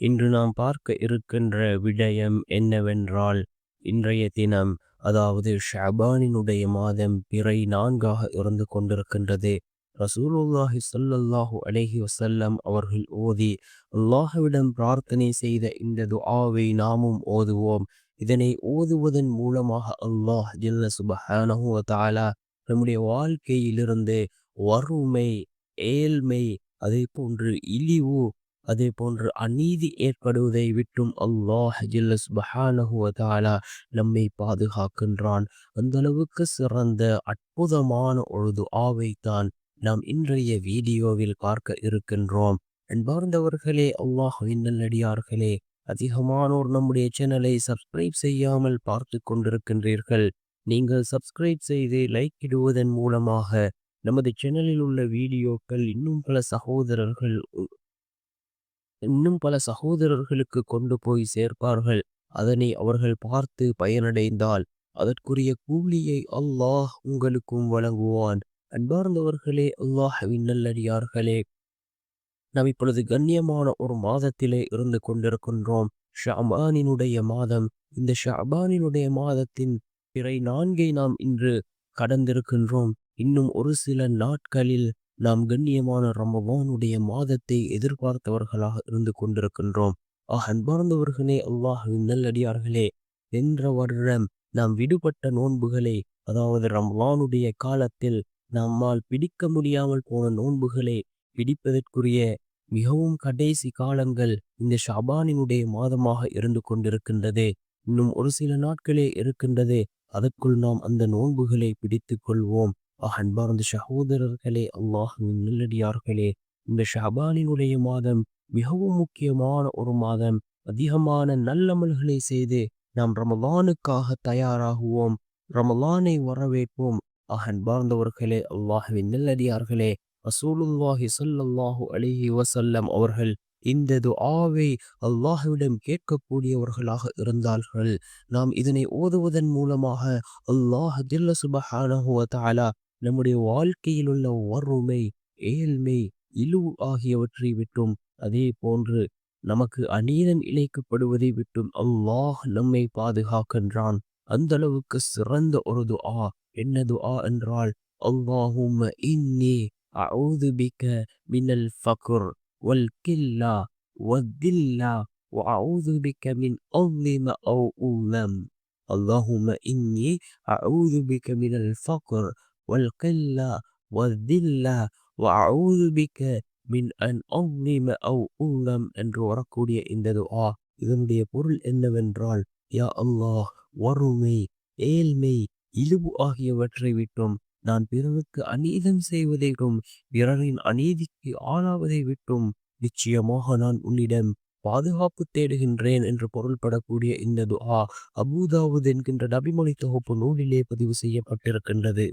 இன்று நாம் பார்க்க இருக்கின்ற விடயம் என்னவென்றால் இன்றைய தினம் அதாவது ஷபானினுடைய மாதம் பிறை நான்காக இருந்து கொண்டிருக்கின்றது. ரசூலுல்லாஹி சொல்லல்லாஹு அலஹி வசல்லம் அவர்கள் ஓதி அல்லாஹுவிடம் பிரார்த்தனை செய்த இந்த துஆவை நாமும் ஓதுவோம். இதனை ஓதுவதன் மூலமாக அல்லாஹ் ஜில்ல சுபஹானஹு தாலா நம்முடைய வாழ்க்கையிலிருந்து வறுமை ஏழ்மை அதே போன்று இழிவு அதே போன்று அநீதி ஏற்படுவதை விட்டும் அல்லாஹ் ஜில்லஸ் பஹானஹுவதாலா நம்மை பாதுகாக்கின்றான். அந்த அளவுக்கு சிறந்த அற்புதமான ஒரு துஆவை தான் நாம் இன்றைய வீடியோவில் பார்க்க இருக்கின்றோம். அன்பார்ந்தவர்களே அல்லாஹுவின் நல்லடியார்களே அதிகமானோர் நம்முடைய சேனலை சப்ஸ்கிரைப் செய்யாமல் பார்த்து கொண்டிருக்கின்றீர்கள். நீங்கள் சப்ஸ்கிரைப் செய்து லைக் இடுவதன் மூலமாக நமது சேனலில் உள்ள வீடியோக்கள் இன்னும் பல சகோதரர்கள் இன்னும் பல சகோதரர்களுக்கு கொண்டு போய் சேர்ப்பார்கள். அதனை அவர்கள் பார்த்து பயனடைந்தால் அதற்குரிய கூலியை அல்லாஹ் உங்களுக்கும் வழங்குவான். அன்பார்ந்தவர்களே அல்லாஹவின் நல்லடியார்களே நாம் இப்பொழுது கண்ணியமான ஒரு மாதத்திலே இருந்து கொண்டிருக்கின்றோம். ஷாபானினுடைய மாதம். இந்த ஷாபானினுடைய மாதத்தின் பிறை நான்கை நாம் இன்று கடந்திருக்கின்றோம். இன்னும் ஒரு சில நாட்களில் நாம் கண்ணியமான ரமவானுடைய மாதத்தை எதிர்பார்த்தவர்களாக இருந்து கொண்டிருக்கின்றோம். ஆஹ் அன்பார்ந்தவர்களே அல்லாஹின் நல்லடியார்களே சென்ற வருடம் நாம் விடுபட்ட நோன்புகளை அதாவது ரம்லானுடைய காலத்தில் நம்மால் பிடிக்க முடியாமல் போன நோன்புகளை பிடிப்பதற்குரிய மிகவும் கடைசி காலங்கள் இந்த ஷபானினுடைய மாதமாக இருந்து கொண்டிருக்கின்றது. இன்னும் ஒரு சில நாட்களே இருக்கின்றது. அதற்குள் நாம் அந்த நோன்புகளை பிடித்து கொள்வோம். அன்பார்ந்த சகோதரர்களே அல்லாஹின் நல்லடியார்களே இந்த ஷபானினுடைய மாதம் மிகவும் முக்கியமான ஒரு மாதம் அதிகமான நல்லமல்களை செய்து நாம் ரமலானுக்காக தயாராகுவோம் ரமலானை வரவேற்போம் அன்பார்ந்தவர்களே அல்லாஹுவின் நல்லடியார்களே ரசூலுல்லாஹி சொல்லல்லாஹு அலிஹி வசல்லம் அவர்கள் இந்த துஆவை அல்லாஹுவிடம் கேட்கக்கூடியவர்களாக இருந்தார்கள். நாம் இதனை ஓதுவதன் மூலமாக அல்லாஹ் தில்ல சுபஹானஹுவ தாலா நம்முடைய வாழ்க்கையில் உள்ள வறுமை ஏழ்மை இழிவு ஆகியவற்றை விட்டும் அதே போன்று நமக்கு அநீதம் இழைக்கப்படுவதை விட்டும் அல்லாஹ் நம்மை பாதுகாக்கின்றான் அந்த அளவுக்கு சிறந்த ஒரு துஆ என்ன துஆ என்றால் அல்லாஹும்ம இன்னி أعوذ بك من الفقر والكلة والذلة وأعوذ بك من أظلم أو أظلم اللهم إني أعوذ بك من الفقر والقلة والذلة وأعوذ بك من أن أظلم أو أظلم என்று வரக்கூடிய இந்த துஆ இதனுடைய பொருள் என்னவென்றால் யா அல்லாஹ் வறுமை ஏழ்மை இழிவு ஆகியவற்றை விட்டும் நான் பிறருக்கு அநீதம் செய்வதையும் பிறரின் அநீதிக்கு ஆளாவதை விட்டும் நிச்சயமாக நான் உன்னிடம் பாதுகாப்பு தேடுகின்றேன் என்று பொருள்படக்கூடிய இந்த துஆ அபூதாவுத் என்கின்ற நபிமொழி தொகுப்பு நூலிலே பதிவு செய்யப்பட்டிருக்கின்றது